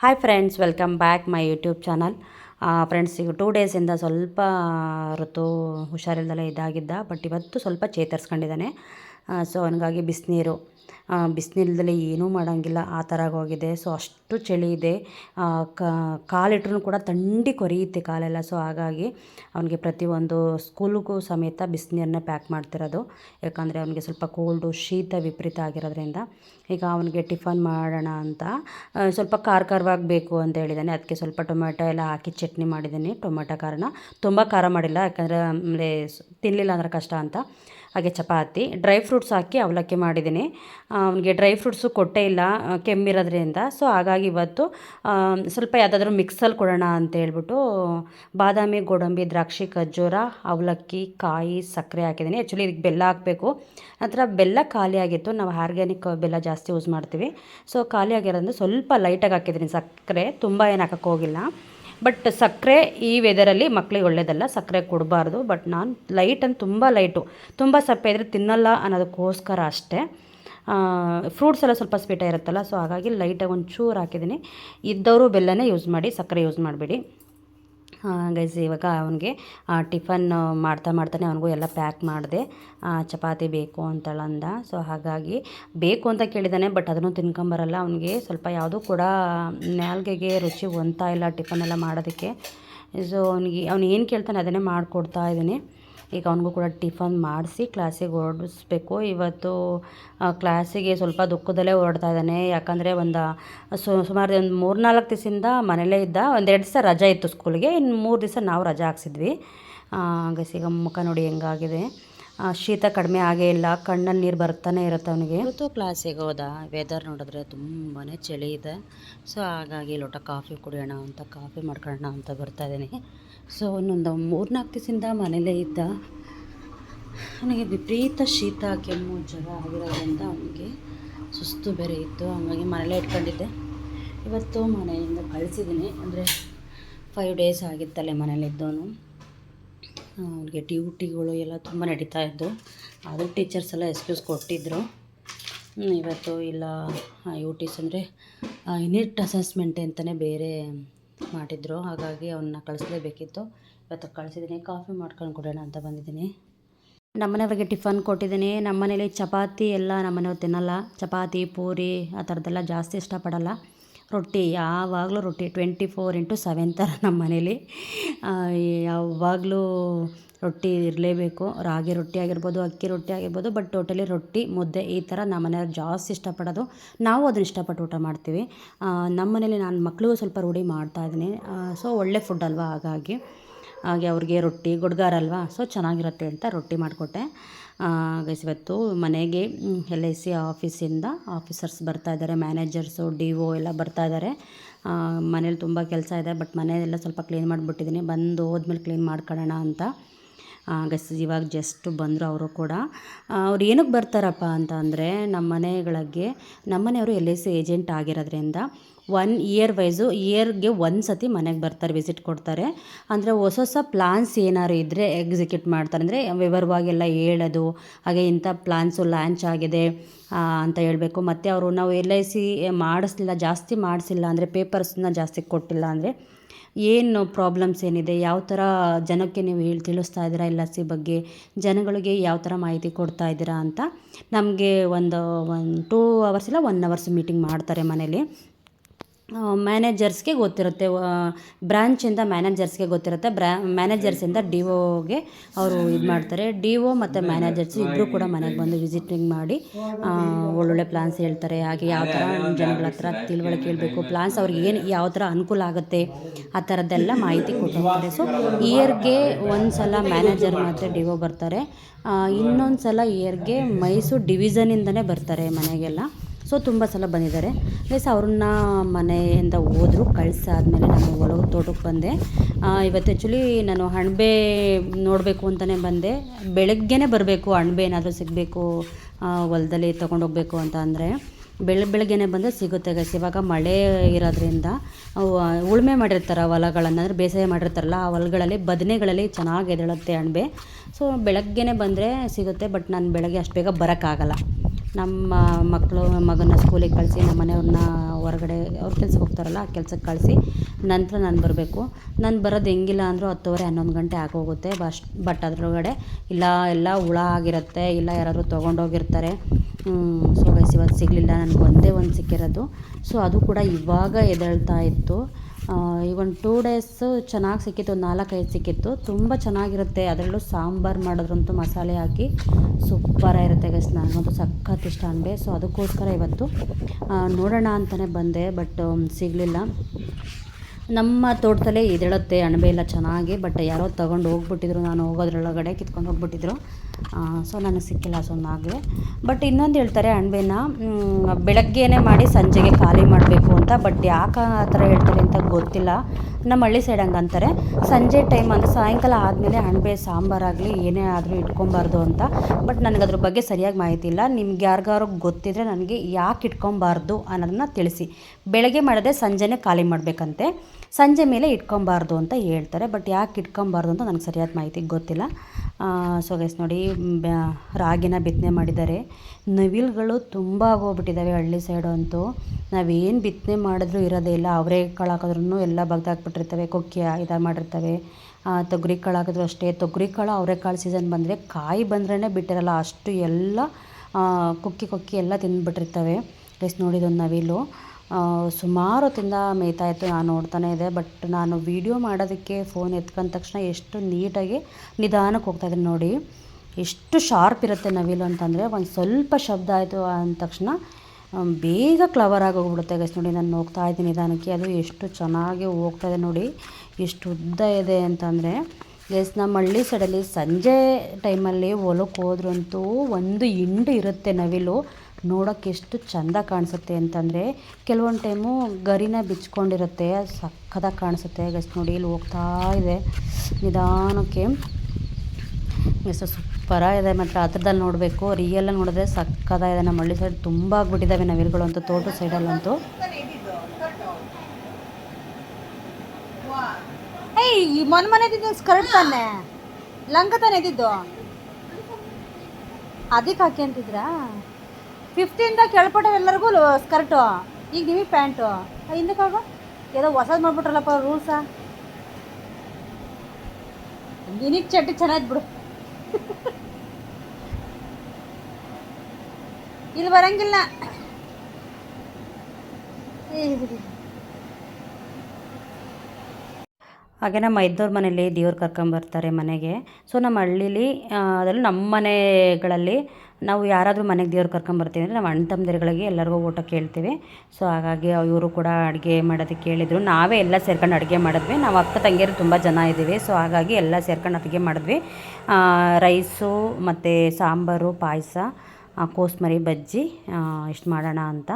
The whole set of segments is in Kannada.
Hi friends welcome back my YouTube channel friends ಈಗ ಟೂ ಡೇಸಿಂದ ಸ್ವಲ್ಪ ಋತು ಹುಷಾರಿಲ್ದಲೇ ಇದಾಗಿದ್ದ ಬಟ್ ಇವತ್ತು ಸ್ವಲ್ಪ ಚೇತರಿಸ್ಕೊಂಡಿದ್ದಾನೆ. ಸೊ ಅವನಿಗಾಗಿ ಬಿಸಿನೀರು ಬಿಸಿನೀರ್ದಲ್ಲಿ ಏನೂ ಮಾಡೋಂಗಿಲ್ಲ. ಆ ಥರ ಹೋಗಿದೆ ಸೊ ಅಷ್ಟು ಚಳಿ ಇದೆ. ಕಾಲಿಟ್ರೂ ಕೂಡ ಥಂಡಿ ಕೊರೆಯುತ್ತೆ ಕಾಲೆಲ್ಲ. ಸೊ ಹಾಗಾಗಿ ಅವನಿಗೆ ಪ್ರತಿಯೊಂದು ಸ್ಕೂಲ್ಗೂ ಸಮೇತ ಬಿಸಿನೀರನ್ನ ಪ್ಯಾಕ್ ಮಾಡ್ತಿರೋದು. ಯಾಕಂದರೆ ಅವನಿಗೆ ಸ್ವಲ್ಪ ಕೋಲ್ಡು ಶೀತ ವಿಪರೀತ ಆಗಿರೋದ್ರಿಂದ ಈಗ ಅವನಿಗೆ ಟಿಫನ್ ಮಾಡೋಣ ಅಂತ ಸ್ವಲ್ಪ ಖಾರ ಖಾರವಾಗಿ ಬೇಕು ಅಂತ ಹೇಳಿದ್ದಾನೆ ಅದಕ್ಕೆ ಸ್ವಲ್ಪ ಟೊಮೆಟೊ ಎಲ್ಲ ಹಾಕಿ ಚಟ್ನಿ ಮಾಡಿದ್ದೀನಿ ಟೊಮೆಟೊ ಕಾರಣ ತುಂಬ ಖಾರ ಮಾಡಿಲ್ಲ. ಯಾಕಂದರೆ ಅಂದರೆ ತಿನ್ನಲಿಲ್ಲ ಅಂದ್ರೆ ಕಷ್ಟ ಅಂತ. ಹಾಗೆ ಚಪಾತಿ, ಡ್ರೈ ಫ್ರೂಟ್ಸ್ ಹಾಕಿ ಅವಲಕ್ಕಿ ಮಾಡಿದ್ದೀನಿ ಅವನಿಗೆ ಡ್ರೈ ಫ್ರೂಟ್ಸು ಕೊಟ್ಟೇ ಇಲ್ಲ ಕೆಮ್ಮಿರೋದ್ರಿಂದ. ಸೊ, ಹಾಗಾಗಿ ಇವತ್ತು ಸ್ವಲ್ಪ ಯಾವುದಾದ್ರೂ ಮಿಕ್ಸಲ್ಲಿ ಕೊಡೋಣ ಅಂತ ಹೇಳ್ಬಿಟ್ಟು, ಬಾದಾಮಿ, ಗೋಡಂಬಿ, ದ್ರಾಕ್ಷಿ, ಖರ್ಜೂರ, ಅವಲಕ್ಕಿ, ಕಾಯಿ, ಸಕ್ಕರೆ ಹಾಕಿದ್ದೀನಿ. ಆ್ಯಕ್ಚುಲಿ ಇದಕ್ಕೆ ಬೆಲ್ಲ ಹಾಕಬೇಕು. ನಂತರ ಬೆಲ್ಲ ಖಾಲಿ ಆಗಿತ್ತು. ನಾವು ಆರ್ಗ್ಯಾನಿಕ್ ಬೆಲ್ಲ ಜಾಸ್ತಿ ಯೂಸ್ ಮಾಡ್ತೀವಿ. ಸೊ, ಖಾಲಿ ಆಗಿರೋದ್ರಿಂದ ಸ್ವಲ್ಪ ಲೈಟಾಗಿ ಹಾಕಿದ್ದೀನಿ. ಸಕ್ಕರೆ ತುಂಬ ಏನು ಹಾಕಕ್ಕೆ ಹೋಗಿಲ್ಲ. ಬಟ್ ಸಕ್ಕರೆ ಈ ವೆದರಲ್ಲಿ ಮಕ್ಕಳಿಗೆ ಒಳ್ಳೇದಲ್ಲ. ಸಕ್ಕರೆ ಕೊಡಬಾರ್ದು. ಬಟ್ ನಾನು ಲೈಟ್ ಅಂತ ತುಂಬ ಲೈಟು. ತುಂಬ ಸಪ್ಪೆ ಇದ್ದರೆ ತಿನ್ನಲ್ಲ ಅನ್ನೋದಕ್ಕೋಸ್ಕರ ಅಷ್ಟೇ. ಫ್ರೂಟ್ಸ್ ಎಲ್ಲ ಸ್ವಲ್ಪ ಸ್ವೀಟ ಇರುತ್ತಲ್ಲ ಸೊ ಹಾಗಾಗಿ ಲೈಟಾಗಿ ಒಂಚೂರು ಹಾಕಿದ್ದೀನಿ. ಇದ್ದವರು ಬೆಲ್ಲನೇ ಯೂಸ್ ಮಾಡಿ, ಸಕ್ಕರೆ ಯೂಸ್ ಮಾಡಬೇಡಿ. ಗೈಸ್ ಇವಾಗ ಅವನಿಗೆ ಟಿಫನ್ ಮಾಡ್ತಾ ಮಾಡ್ತಾನೆ ಅವನಿಗೂ ಎಲ್ಲ ಪ್ಯಾಕ್ ಮಾಡಿದೆ. ಚಪಾತಿ ಬೇಕು ಅಂತೇಳಂದ ಸೊ ಹಾಗಾಗಿ ಬೇಕು ಅಂತ ಕೇಳಿದ್ದಾನೆ ಬಟ್ ಅದನ್ನು ತಿನ್ಕೊಂಬರಲ್ಲ ಅವನಿಗೆ ಸ್ವಲ್ಪ ಯಾವುದೂ ಕೂಡ ನಾಲ್ಗೆಗೆ ರುಚಿ ಹೊಂತಾ ಇಲ್ಲ ಟಿಫನ್ ಎಲ್ಲ ಮಾಡೋದಕ್ಕೆ. ಸೊ ಅವನಿಗೆ, ಅವನು ಏನು ಕೇಳ್ತಾನೆ ಅದನ್ನೇ ಮಾಡಿಕೊಡ್ತಾ ಇದ್ದೀನಿ. ಈಗ ಅವನಿಗೂ ಕೂಡ ಟಿಫನ್ ಮಾಡಿಸಿ ಕ್ಲಾಸಿಗೆ ಹೊರಡಿಸ್ಬೇಕು. ಇವತ್ತು ಕ್ಲಾಸಿಗೆ ಸ್ವಲ್ಪ ದುಃಖದಲ್ಲೇ ಹೊರಡ್ತಾ ಇದ್ದಾನೆ. ಯಾಕಂದರೆ ಒಂದು ಸುಮಾರು ಒಂದು ಮೂರು ನಾಲ್ಕು ದಿವಸದಿಂದ ಮನೇಲೇ ಇದ್ದ. ಒಂದೆರಡು ದಿವಸ ರಜೆ ಇತ್ತು ಸ್ಕೂಲ್ಗೆ. ಇನ್ನು ಮೂರು ದಿವಸ ನಾವು ರಜೆ ಹಾಕ್ಸಿದ್ವಿ. ಗೈಸ್ ಈಗ ಮುಖ ನೋಡಿ ಹೆಂಗಾಗಿದೆ. ಶೀತ ಕಡಿಮೆ ಆಗೇ ಇಲ್ಲ. ಕಣ್ಣಲ್ಲಿ ನೀರು ಬರ್ತಾನೆ ಇರುತ್ತೆ ಅವನಿಗೆ. ಇವತ್ತು ಕ್ಲಾಸಿಗೆ ಹೋದ. ವೆದರ್ ನೋಡಿದ್ರೆ ತುಂಬಾ ಚಳಿ ಇದೆ. ಸೊ ಹಾಗಾಗಿ ಲೋಟ ಕಾಫಿ ಕುಡಿಯೋಣ ಅಂತ, ಕಾಫಿ ಮಾಡ್ಕೊಳ್ಳೋಣ ಅಂತ ಬರ್ತಾ ಇದ್ದೀನಿ. ಸೊ, ಇನ್ನೊಂದು ಮೂರ್ನಾಲ್ಕು ದಿವಸದಿಂದ ಮನೇಲೇ ಇದ್ದ ಅವನಿಗೆ ವಿಪರೀತ ಶೀತ, ಕೆಮ್ಮು, ಜ್ವರ ಆಗಿರೋದ್ರಿಂದ ಅವನಿಗೆ ಸುಸ್ತು ಬೇರೆ ಇತ್ತು. ಹಾಗಾಗಿ ಮನೇಲೇ ಇಟ್ಕೊಂಡಿದ್ದೆ. ಇವತ್ತು ಮನೆಯಿಂದ ಕಳಿಸಿದ್ದೀನಿ. ಅಂದರೆ ಫೈವ್ ಡೇಸ್ ಆಗಿತ್ತಲ್ಲೇ ಮನೇಲಿದ್ದವನು ಅವನಿಗೆ ಡ್ಯೂಟಿಗಳು ಎಲ್ಲ ತುಂಬ ನಡೀತಾ ಇದ್ದು ಆದರೂ ಟೀಚರ್ಸ್ ಎಲ್ಲ ಎಕ್ಸ್ಕ್ಯೂಸ್ ಕೊಟ್ಟಿದ್ದರು ಇವತ್ತು ಇಲ್ಲ ಯೂಟೀಸ್ ಅಂದರೆ ಯೂನಿಟ್ ಅಸೆಸ್ಮೆಂಟ್ ಅಂತಲೇ ಬೇರೆ ಮಾಡಿದ್ರು. ಹಾಗಾಗಿ ಅವನ್ನ ಕಳಿಸ್ಲೇಬೇಕಿತ್ತು. ಇವತ್ತು ಕಳಿಸಿದ್ದೀನಿ ಕಾಫಿ ಮಾಡ್ಕೊಂಡು ಕೊಡೋಣ ಅಂತ ಬಂದಿದ್ದೀನಿ. ನಮ್ಮನೆಯವ್ರಿಗೆ ಟಿಫನ್ ಕೊಟ್ಟಿದ್ದೀನಿ. ನಮ್ಮನೇಲಿ ಚಪಾತಿ ಎಲ್ಲ ನಮ್ಮನೆಯವ್ರು ತಿನ್ನಲ್ಲ. ಚಪಾತಿ ಪೂರಿ ಆ ಥರದ್ದೆಲ್ಲ ಜಾಸ್ತಿ ಇಷ್ಟಪಡಲ್ಲ. ರೊಟ್ಟಿ ಯಾವಾಗಲೂ ರೊಟ್ಟಿ. ಟ್ವೆಂಟಿ ಫೋರ್ ಇಂಟು ಸೆವೆನ್ ಥರ ನಮ್ಮ ಮನೇಲಿ ಆ, ಯಾವಾಗಲೂ ರೊಟ್ಟಿ ಇರಲೇಬೇಕು. ರಾಗಿ ರೊಟ್ಟಿ ಆಗಿರ್ಬೋದು, ಅಕ್ಕಿ ರೊಟ್ಟಿ ಆಗಿರ್ಬೋದು ಬಟ್ ಟೋಟಲಿ ರೊಟ್ಟಿ, ಮುದ್ದೆ ಈ ಥರ ನಮ್ಮ ಮನೆಯವ್ರು ಜಾಸ್ತಿ ಇಷ್ಟಪಡೋದು. ನಾವು ಅದನ್ನ ಇಷ್ಟಪಟ್ಟು ಊಟ ಮಾಡ್ತೀವಿ. ನಮ್ಮ ಮನೇಲಿ ನಾನು ಮಕ್ಕಳಿಗೂ ಸ್ವಲ್ಪ ರೂಢಿ ಮಾಡ್ತಾ ಇದ್ದೀನಿ. ಸೊ ಒಳ್ಳೆ ಫುಡ್ ಅಲ್ವಾ ಹಾಗಾಗಿ. ಹಾಗೆ ಅವ್ರಿಗೆ ರೊಟ್ಟಿ, ಗುಡ್ಗಾರ ಅಲ್ವಾ? ಸೊ ಚೆನ್ನಾಗಿರುತ್ತೆ ಅಂತ ರೊಟ್ಟಿ ಮಾಡಿಕೊಟ್ಟೆ. ಇವತ್ತು ಮನೆಗೆ ಎಲ್ ಐ ಸಿ ಆಫೀಸಿಂದ ಆಫೀಸರ್ಸ್ ಬರ್ತಾ ಇದ್ದಾರೆ, ಮ್ಯಾನೇಜರ್ಸು, ಡಿ ಒ ಎಲ್ಲ ಬರ್ತಾ ಇದ್ದಾರೆ. ಮನೇಲಿ ತುಂಬ ಕೆಲಸ ಇದೆ ಬಟ್ ಮನೆಯೆಲ್ಲ ಸ್ವಲ್ಪ ಕ್ಲೀನ್ ಮಾಡಿಬಿಟ್ಟಿದ್ದೀನಿ. ಬಂದು ಹೋದ್ಮೇಲೆ ಕ್ಲೀನ್ ಮಾಡ್ಕೊಳ್ಳೋಣ ಅಂತ. ಗಸ್ ಇವಾಗ ಜಸ್ಟ್ ಬಂದರು ಅವರು ಕೂಡ. ಅವ್ರು ಏನಕ್ಕೆ ಬರ್ತಾರಪ್ಪ ಅಂತ ಅಂದರೆ ನಮ್ಮ ಮನೆಗಳಿಗೆ ನಮ್ಮ ಮನೆಯವರು ಎಲ್ ಐ ಸಿ ಏಜೆಂಟ್ ಆಗಿರೋದ್ರಿಂದ ಒನ್ ಇಯರ್ ವೈಸು ಇಯರ್ಗೆ ಒಂದು ಸತಿ ಮನೆಗೆ ಬರ್ತಾರೆ ವಿಸಿಟ್ ಕೊಡ್ತಾರೆ. ಅಂದರೆ ಹೊಸ ಹೊಸ ಪ್ಲಾನ್ಸ್ ಏನಾದ್ರು ಇದ್ದರೆ ಎಕ್ಸಿಕ್ಯೂಟ್ ಮಾಡ್ತಾರೆ. ಅಂದರೆ ವಿವರವಾಗೆಲ್ಲ ಹೇಳೋದು, ಹಾಗೆ ಇಂಥ ಪ್ಲಾನ್ಸು ಲಾಂಚ್ ಆಗಿದೆ ಅಂತ ಹೇಳಬೇಕು. ಮತ್ತು ಅವರು ನಾವು ಎಲ್ ಐ ಸಿ ಮಾಡಿಸ್ಲಿಲ್ಲ, ಜಾಸ್ತಿ ಮಾಡಿಸಿಲ್ಲ ಅಂದರೆ ಪೇಪರ್ಸನ್ನ ಜಾಸ್ತಿ ಕೊಟ್ಟಿಲ್ಲ ಅಂದರೆ ಏನು ಪ್ರಾಬ್ಲಮ್ಸ್ ಏನಿದೆ? ಯಾವ ಥರ ಜನಕ್ಕೆ ನೀವು ಹೇಳಿ ತಿಳಿಸ್ತಾ ಇದ್ದೀರಾ ಎಲ್ ಸಿ ಬಗ್ಗೆ? ಜನಗಳಿಗೆ ಯಾವ ಥರ ಮಾಹಿತಿ ಕೊಡ್ತಾ ಇದ್ದೀರಾ ಅಂತ ನಮಗೆ ಒಂದು ಒನ್ ಟೂ ಅವರ್ಸ್ ಇಲ್ಲ ಒನ್ ಅವರ್ಸ್ ಮೀಟಿಂಗ್ ಮಾಡ್ತಾರೆ ಮನೇಲಿ. ಮ್ಯಾನೇಜರ್ಸ್ಗೆ ಗೊತ್ತಿರುತ್ತೆ. ಬ್ರಾಂಚಿಂದ ಮ್ಯಾನೇಜರ್ಸ್ಗೆ ಗೊತ್ತಿರುತ್ತೆ. ಬ್ರಾ ಮ್ಯಾನೇಜರ್ಸಿಂದ ಡಿ ಒಗೆ ಅವರು ಇದು ಮಾಡ್ತಾರೆ. ಡಿ ಒ ಮತ್ತು ಮ್ಯಾನೇಜರ್ಸ್ ಇಬ್ಬರು ಕೂಡ ಮನೆಗೆ ಬಂದು ವಿಸಿಟಿಂಗ್ ಮಾಡಿ ಒಳ್ಳೊಳ್ಳೆ ಪ್ಲಾನ್ಸ್ ಹೇಳ್ತಾರೆ. ಹಾಗೆ ಯಾವ ಥರ ಜನಗಳ ಹತ್ರ ತಿಳುವಳಿಕೆ ಹೇಳಬೇಕು ಪ್ಲಾನ್ಸ್ ಅವ್ರಿಗೆ ಏನು, ಯಾವ ಥರ ಅನುಕೂಲ ಆಗುತ್ತೆ, ಆ ಥರದ್ದೆಲ್ಲ ಮಾಹಿತಿ ಕೊಟ್ಟಿರ್ತಾರೆ ಸೊ ಇಯರ್ಗೆ ಒಂದು ಸಲ ಮ್ಯಾನೇಜರ್ ಮತ್ತು ಡಿ ಒ ಬರ್ತಾರೆ. ಇನ್ನೊಂದು ಸಲ ಇಯರ್ಗೆ ಮೈಸೂರು ಡಿವಿಸನಿಂದನೇ ಬರ್ತಾರೆ ಮನೆಗೆಲ್ಲ. ಸೊ ತುಂಬ ಸಲ ಬಂದಿದ್ದಾರೆ. ಪ್ಲಸ್ ಅವ್ರನ್ನ ಮನೆಯಿಂದ ಹೋದ್ರು, ಕಳಿಸಾದ್ಮೇಲೆ ನಾನು ಒಳಗೆ ತೋಟಕ್ಕೆ ಬಂದೆ. ಇವತ್ತು ಆ್ಯಕ್ಚುಲಿ ನಾನು ಅಣಬೆ ನೋಡಬೇಕು ಅಂತಲೇ ಬಂದೆ. ಬೆಳಗ್ಗೆನೇ ಬರಬೇಕು ಅಣಬೆ ಏನಾದರೂ ಸಿಗಬೇಕು ಹೊಲದಲ್ಲಿ ತೊಗೊಂಡೋಗ್ಬೇಕು ಅಂತ ಅಂದರೆ, ಬೆಳ, ಬೆಳಗ್ಗೆನೆ ಬಂದರೆ ಸಿಗುತ್ತೆ ಗೈಸ್ ಇವಾಗ ಮಳೆ ಇರೋದ್ರಿಂದ ಉಳುಮೆ ಮಾಡಿರ್ತಾರೆ ಹೊಲಗಳನ್ನು, ಅಂದರೆ ಬೇಸಾಯ ಮಾಡಿರ್ತಾರಲ್ಲ, ಆ ಹೊಲಗಳಲ್ಲಿ, ಬದನೆಗಳಲ್ಲಿ ಚೆನ್ನಾಗಿ ಎದಳುತ್ತೆ ಅಣಬೆ ಸೊ ಬೆಳಗ್ಗೆನೆ ಬಂದರೆ ಸಿಗುತ್ತೆ ಬಟ್ ನಾನು ಬೆಳಗ್ಗೆ ಅಷ್ಟು ಬೇಗ ಬರೋಕ್ಕಾಗಲ್ಲ. ನಮ್ಮ ಮಕ್ಕಳು, ಮಗನ ಸ್ಕೂಲಿಗೆ ಕಳಿಸಿ, ನಮ್ಮ ಮನೆಯವ್ರನ್ನ ಹೊರಗಡೆ, ಅವ್ರ ಕೆಲ್ಸಕ್ಕೆ ಹೋಗ್ತಾರಲ್ಲ, ಆ ಕೆಲ್ಸಕ್ಕೆ ಕಳಿಸಿ, ನಂತರ ನಾನು ಬರಬೇಕು. ನಾನು ಬರೋದು ಹೆಂಗಿಲ್ಲ ಅಂದರೂ ಹತ್ತುವರೆ, ಹನ್ನೊಂದು ಗಂಟೆ ಆಗೋಗುತ್ತೆ ಬಸ್ ಬಟ್ ಅದರೊಳಗಡೆ ಇಲ್ಲ, ಎಲ್ಲ ಹುಳ ಆಗಿರುತ್ತೆ, ಇಲ್ಲ ಯಾರಾದರೂ ತೊಗೊಂಡೋಗಿರ್ತಾರೆ. ಸೊ ಗೈಸ್ ಇವತ್ತು ಸಿಗಲಿಲ್ಲ, ನನಗೆ ಒಂದೇ ಒಂದು ಸಿಕ್ಕಿರೋದು. ಸೊ ಅದು ಕೂಡ ಇವಾಗ ಎದಳ್ತಾ ಇತ್ತು. ಈ ಒಂದು ಟೂ ಡೇಸು ಚೆನ್ನಾಗಿ ಸಿಕ್ಕಿತ್ತು, ಒಂದು ನಾಲ್ಕೈದು ಸಿಕ್ಕಿತ್ತು. ತುಂಬ ಚೆನ್ನಾಗಿರುತ್ತೆ, ಅದರಲ್ಲೂ ಸಾಂಬಾರು ಮಾಡಿದ್ರಂತೂ ಮಸಾಲೆ ಹಾಕಿ ಸೂಪರಾಗಿರುತ್ತೆ. ಗೈಸ್ ನನಗಂತೂ ಸಖತ್ ಇಷ್ಟ ಅನ್ಬೆ. ಸೊ ಅದಕ್ಕೋಸ್ಕರ ಇವತ್ತು ನೋಡೋಣ ಅಂತಲೇ ಬಂದೆ ಬಟ್ ಸಿಗಲಿಲ್ಲ. ನಮ್ಮ ತೋಟದಲ್ಲೇ ಇದೇಳುತ್ತೆ ಅಣಬೆ ಎಲ್ಲ ಚೆನ್ನಾಗಿ ಬಟ್ ಯಾರೋ ತೊಗೊಂಡು ಹೋಗ್ಬಿಟ್ಟಿದ್ರು ನಾನು ಹೋಗೋದ್ರೊಳಗಡೆ ಕಿತ್ಕೊಂಡು ಹೋಗ್ಬಿಟ್ಟಿದ್ರು ಸೊ ನನಗೆ ಸಿಕ್ಕಿಲ್ಲ, ಸೊ ಬಟ್ ಇನ್ನೊಂದು ಹೇಳ್ತಾರೆ ಅಣಬೆನ ಬೆಳಗ್ಗೆನೇ ಮಾಡಿ ಸಂಜೆಗೆ ಖಾಲಿ ಮಾಡಬೇಕು ಅಂತ ಬಟ್ ಯಾಕೆ ಆ ಥರ ಹೇಳ್ತಾರೆ ಅಂತ ಗೊತ್ತಿಲ್ಲ. ನಮ್ಮ ಹಳ್ಳಿ ಸೈಡ್ ಹಂಗೆ ಅಂತಾರೆ. ಸಂಜೆ ಟೈಮ್ ಅಂದರೆ ಸಾಯಂಕಾಲ ಆದಮೇಲೆ ಅಣಬೆ ಸಾಂಬಾರಾಗಲಿ ಏನೇ ಆದರೂ ಇಟ್ಕೊಬಾರ್ದು ಅಂತ. ಬಟ್ ನನಗೆ ಅದ್ರ ಬಗ್ಗೆ ಸರಿಯಾಗಿ ಮಾಹಿತಿ ಇಲ್ಲ. ನಿಮ್ಗೆ ಯಾರಿಗಾರು ಗೊತ್ತಿದ್ರೆ ನನಗೆ ಯಾಕೆ ಇಟ್ಕೊಬಾರ್ದು ಅನ್ನೋದನ್ನ ತಿಳಿಸಿ. ಬೆಳಗ್ಗೆ ಮಾಡದೆ ಸಂಜೆನೇ ಖಾಲಿ ಮಾಡಬೇಕಂತೆ. ಸಂಜೆ ಮೇಲೆ ಇಟ್ಕೊಬಾರ್ದು ಅಂತ ಹೇಳ್ತಾರೆ. ಬಟ್ ಯಾಕೆ ಇಟ್ಕೊಬಾರ್ದು ಅಂತ ನನಗೆ ಸರಿಯಾದ ಮಾಹಿತಿ ಗೊತ್ತಿಲ್ಲ. ಸೊ ಗೈಸ್ ನೋಡಿ ರಾಗಿನ ಬಿತ್ತನೆ ಮಾಡಿದ್ದಾರೆ. ನವಿಲುಗಳು ತುಂಬ ಆಗೋಗ್ಬಿಟ್ಟಿದ್ದಾವೆ ಹಳ್ಳಿ ಸೈಡು ಅಂತೂ. ನಾವೇನು ಬಿತ್ತನೆ ಮಾಡಿದ್ರೂ ಇರೋದೇ ಇಲ್ಲ. ಅವರೇ ಕಾಳು ಹಾಕಿದ್ರೂ ಎಲ್ಲ ಬಗ್ದಾಕ್ಬಿಟ್ಟಿರ್ತವೆ, ಕೊಕ್ಕೆ ಇದು ಮಾಡಿರ್ತವೆ. ತೊಗರಿ ಕಾಳು ಅಷ್ಟೇ. ತೊಗರಿ ಕಾಳು ಅವರೆಕಾಳು ಸೀಸನ್ ಬಂದರೆ ಕಾಯಿ ಬಂದ್ರೇ ಬಿಟ್ಟಿರಲ್ಲ. ಅಷ್ಟು ಎಲ್ಲ ಕುಕ್ಕಿ ಕೊಕ್ಕಿ ಎಲ್ಲ ತಿಂದುಬಿಟ್ಟಿರ್ತವೆ. ಗೈಸ್ ನೋಡಿದೊಂದು ನವಿಲು. ಸುಮಾರು ಹೊತ್ತಿಂದ ಮೇಯ್ತಾ ಇತ್ತು, ನಾನು ನೋಡ್ತಾನೆ ಇದೆ ಬಟ್ ನಾನು ವೀಡಿಯೋ ಮಾಡೋದಕ್ಕೆ ಫೋನ್ ಎತ್ಕೊಂಡ ತಕ್ಷಣ ಎಷ್ಟು ನೀಟಾಗಿ ನಿಧಾನಕ್ಕೆ ಹೋಗ್ತಾ ಇದ್ದೀನಿ ನೋಡಿ. ಎಷ್ಟು ಶಾರ್ಪ್ ಇರುತ್ತೆ ನವಿಲು ಅಂತಂದರೆ, ಒಂದು ಸ್ವಲ್ಪ ಶಬ್ದ ಆಯಿತು ಅಂದ ತಕ್ಷಣ ಬೇಗ ಕ್ಲವರ್ ಆಗಿ ಹೋಗ್ಬಿಡುತ್ತೆ ಗೈಸ್ ನೋಡಿ, ನಾನು ಹೋಗ್ತಾ ಇದ್ದೀನಿ ನಿಧಾನಕ್ಕೆ, ಅದು ಎಷ್ಟು ಚೆನ್ನಾಗಿ ಹೋಗ್ತಾ ಇದೆ ನೋಡಿ, ಎಷ್ಟು ಉದ್ದ ಇದೆ ಅಂತಂದರೆ ಗೈಸ್ ನಮ್ಮ ಹಳ್ಳಿ ಸೈಡಲ್ಲಿ ಸಂಜೆ ಟೈಮಲ್ಲಿ ಹೊಲಕ್ಕೆ ಹೋದ್ರಂತೂ ಒಂದು ಹಿಂಡು ಇರುತ್ತೆ ನವಿಲು. ನೋಡೋಕ್ಕೆ ಎಷ್ಟು ಚಂದ ಕಾಣಿಸುತ್ತೆ ಅಂತಂದರೆ ಕೆಲವೊಂದು ಟೈಮು ಗರಿನ ಬಿಚ್ಕೊಂಡಿರುತ್ತೆ ಸಕ್ಕದಾಗಿ ಕಾಣಿಸುತ್ತೆ. ಗಸ್ಟ್ ನೋಡಿ, ಇಲ್ಲಿ ಹೋಗ್ತಾ ಇದೆ. ನಿಧಾನಕ್ಕೆ. ಎಷ್ಟು ಸೂಪರಾಗಿದೆ ಮತ್ತು ಹತ್ರದಲ್ಲಿ ನೋಡಬೇಕು. ರಿಯಲ್ ನೋಡಿದ್ರೆ ಸಕ್ಕದಾಗಿದೆ ನಮ್ಮ ಹಳ್ಳಿ ಸೈಡ್ ತುಂಬ ಆಗ್ಬಿಟ್ಟಿದ್ದಾವೆ ನವಿಲುಗಳು ಅಂತೂ, ತೋಟದ ಸೈಡಲ್ಲಂತೂ ಏಯ್, ಈ ಮೊನ್ ಸ್ಕರ್ಟ್ ತಾನೆ. ಲಂಗ ತಾನೆ ಇದ್ದಿದ್ದು? ಅದಕ್ಕೆ ಹಾಕಿ ಅಂತಿದ್ರಾ? ಫಿಫ್ಟಿಂದ ಕೆಳಪಟ್ಟ ಎಲ್ಲರಿಗೂ ಸ್ಕರ್ಟು ಈಗ ನಿಮಗೆ ಪ್ಯಾಂಟು. ಹಿಂದಕ್ಕಾಗ ಏನೋ ಹೊಸದು ಮಾಡ್ಬಿಟ್ರಲ್ಲಪ್ಪ ರೂಲ್ಸ ನಿನಗೆ ಚಟ್ಟಿ ಚೆನ್ನಾಗಿ ಬಿಡು. ಇಲ್ಲಿ ಬರಂಗಿಲ್ಲ ಏ ಬಿಡಿ ಹಾಗೆ ನಮ್ಮ ಐದನೂರು ಮನೇಲಿ ದೇವ್ರು ಕರ್ಕೊಂಬರ್ತಾರೆ ಮನೆಗೆ. ಸೊ ನಮ್ಮ ಹಳ್ಳೀಲಿ ಅದರಲ್ಲಿ ನಮ್ಮ ಮನೆಗಳಲ್ಲಿ ನಾವು ಯಾರಾದರೂ ಮನೆಗೆ ದೇವ್ರು ಕರ್ಕೊಂಬರ್ತೀವಿ ಅಂದರೆ ನಮ್ಮ ಅಣ್ಣ ತಮ್ಮದಿರುಗಳಿಗೆ ಎಲ್ಲರಿಗೂ ಊಟ ಕೇಳ್ತೀವಿ. ಸೊ ಹಾಗಾಗಿ ಇವರು ಕೂಡ ಅಡುಗೆ ಮಾಡೋದಕ್ಕೆ ಕೇಳಿದರು. ನಾವೇ ಎಲ್ಲ ಸೇರ್ಕೊಂಡು ಅಡುಗೆ ಮಾಡಿದ್ವಿ. ನಾವು ಅಕ್ಕ ತಂಗಿಯರು ತುಂಬ ಜನ ಇದ್ದೀವಿ. ಸೊ ಹಾಗಾಗಿ ಎಲ್ಲ ಸೇರ್ಕೊಂಡು ಅಡುಗೆ ಮಾಡಿದ್ವಿ. ರೈಸು ಮತ್ತು ಸಾಂಬಾರು, ಪಾಯಸ ಕೋಸ್ಮರಿ, ಬಜ್ಜಿ ಇಷ್ಟು ಮಾಡೋಣ ಅಂತ.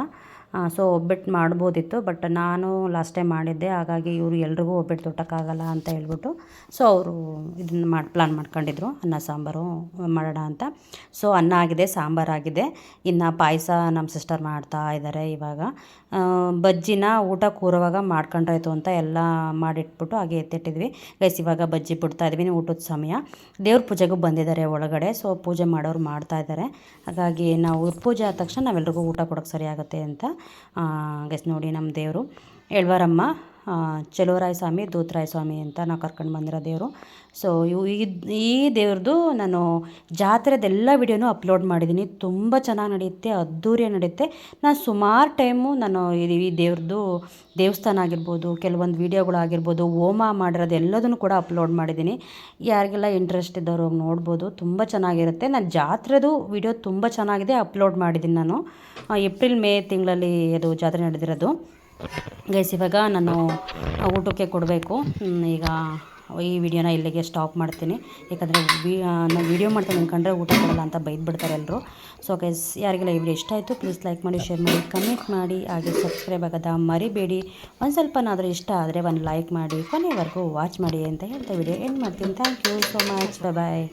ಸೊ ಒಬ್ಬಟ್ಟು ಮಾಡ್ಬೋದಿತ್ತು ಬಟ್ ನಾನು ಲಾಸ್ಟ್ ಟೈಮ್ ಮಾಡಿದ್ದೆ, ಹಾಗಾಗಿ ಇವರು ಎಲ್ರಿಗೂ ಒಬ್ಬಟ್ಟು ತೊಟ್ಟಕ್ಕಾಗಲ್ಲ ಅಂತ ಹೇಳ್ಬಿಟ್ಟು ಸೊ ಅವರು ಇದನ್ನು ಮಾಡಿ ಪ್ಲಾನ್ ಮಾಡ್ಕೊಂಡಿದ್ರು, ಅನ್ನ ಸಾಂಬಾರು ಮಾಡೋಣ ಅಂತ. ಸೊ ಅನ್ನ ಆಗಿದೆ ಸಾಂಬಾರಾಗಿದೆ ಇನ್ನು ಪಾಯಸ ನಮ್ಮ ಸಿಸ್ಟರ್ ಮಾಡ್ತಾ ಇದ್ದಾರೆ ಇವಾಗ. ಬಜ್ಜಿನ ಊಟ ಕೂರುವಾಗ ಮಾಡ್ಕೊಂಡ್ರಾಯ್ತು ಅಂತ ಎಲ್ಲ ಮಾಡಿಟ್ಬಿಟ್ಟು ಹಾಗೆ ಎತ್ತಿಟ್ಟಿದ್ವಿ. ಗೈಸ್ ಇವಾಗ ಬಜ್ಜಿ ಬಿಡ್ತಾ ಇದ್ವಿ, ಊಟದ ಸಮಯ. ದೇವ್ರ ಪೂಜೆಗೂ ಬಂದಿದ್ದಾರೆ ಒಳಗಡೆ ಸೊ ಪೂಜೆ ಮಾಡೋರು ಮಾಡ್ತಾ ಇದ್ದಾರೆ ಹಾಗಾಗಿ ನಾವು ಪೂಜೆ ಆದ ತಕ್ಷಣ ನಾವೆಲ್ರಿಗೂ ಊಟ ಕೊಡೋಕ್ಕೆ ಸರಿಯಾಗುತ್ತೆ ಅಂತ ಗೈಸ್ ನೋಡಿ ನಮ್ಮ ದೇವರು. ಎಳ್ವಾರಮ್ಮ ಚಲುವರಾಯ ಸ್ವಾಮಿ ದೂತರಾಯ ಸ್ವಾಮಿ ಅಂತ ನಾವು ಕರ್ಕೊಂಡು ಬಂದಿರೋ ದೇವರು. ಸೊ ಈ ದೇವ್ರದ್ದು ನಾನು ಜಾತ್ರೆದೆಲ್ಲ ವಿಡಿಯೋನೂ ಅಪ್ಲೋಡ್ ಮಾಡಿದ್ದೀನಿ ತುಂಬ ಚೆನ್ನಾಗಿ ನಡೆಯುತ್ತೆ ಅದ್ಧೂರಿಯಾಗಿ ನಡೆಯುತ್ತೆ. ನಾನು ಸುಮಾರು ಟೈಮು ನಾನು ಈ ದೇವ್ರದ್ದು ದೇವಸ್ಥಾನ ಆಗಿರ್ಬೋದು, ಕೆಲವೊಂದು ವೀಡಿಯೋಗಳಾಗಿರ್ಬೋದು ಹೋಮ ಮಾಡಿರೋದು ಎಲ್ಲದನ್ನು ಕೂಡ ಅಪ್ಲೋಡ್ ಮಾಡಿದ್ದೀನಿ ಯಾರಿಗೆಲ್ಲ ಇಂಟ್ರೆಸ್ಟ್ ಇದ್ದವರು ನೋಡ್ಬೋದು, ತುಂಬ ಚೆನ್ನಾಗಿರುತ್ತೆ. ನಾನು ಜಾತ್ರೆದು ವಿಡಿಯೋ ತುಂಬ ಚೆನ್ನಾಗಿದೆ ಅಪ್ಲೋಡ್ ಮಾಡಿದ್ದೀನಿ ನಾನು. ಏಪ್ರಿಲ್ ಮೇ ತಿಂಗಳಲ್ಲಿ ಅದು ಜಾತ್ರೆ ನಡೆದಿರೋದು. ಗೈಸ್, ಇವಾಗ ನಾನು ಊಟಕ್ಕೆ ಕೊಡಬೇಕು. ಈಗ ಈ ವಿಡಿಯೋನ ಇಲ್ಲಿಗೆ ಸ್ಟಾಪ್ ಮಾಡ್ತೀನಿ. ಯಾಕಂದರೆ ವಿ ನಾನು ವಿಡಿಯೋ ಮಾಡ್ತೀನಿ ಅಂದ್ಕೊಂಡ್ರೆ ಊಟ ಕೊಡಲ್ಲ ಅಂತ ಬೈದ್ಬಿಡ್ತಾರೆ ಎಲ್ಲರೂ ಸೊ ಗೈಸ್ ಯಾರಿಗೆಲ್ಲ ಈ ವಿಡಿಯೋ ಇಷ್ಟ ಆಯಿತು ಪ್ಲೀಸ್ ಲೈಕ್ ಮಾಡಿ ಶೇರ್ ಮಾಡಿ ಕಮೆಂಟ್ ಮಾಡಿ, ಹಾಗೆ ಸಬ್ಸ್ಕ್ರೈಬ್ ಆಗೋದ ಮರಿಬೇಡಿ. ಒಂದು ಸ್ವಲ್ಪನಾದರೂ ಇಷ್ಟ ಆದರೆ ಒಂದು ಲೈಕ್ ಮಾಡಿ, ಕೊನೆವರೆಗೂ ವಾಚ್ ಮಾಡಿ ಅಂತ ಹೇಳ್ತಾ ವಿಡಿಯೋ ಎಂಡ್ ಮಾಡ್ತೀನಿ. Thank you so much bye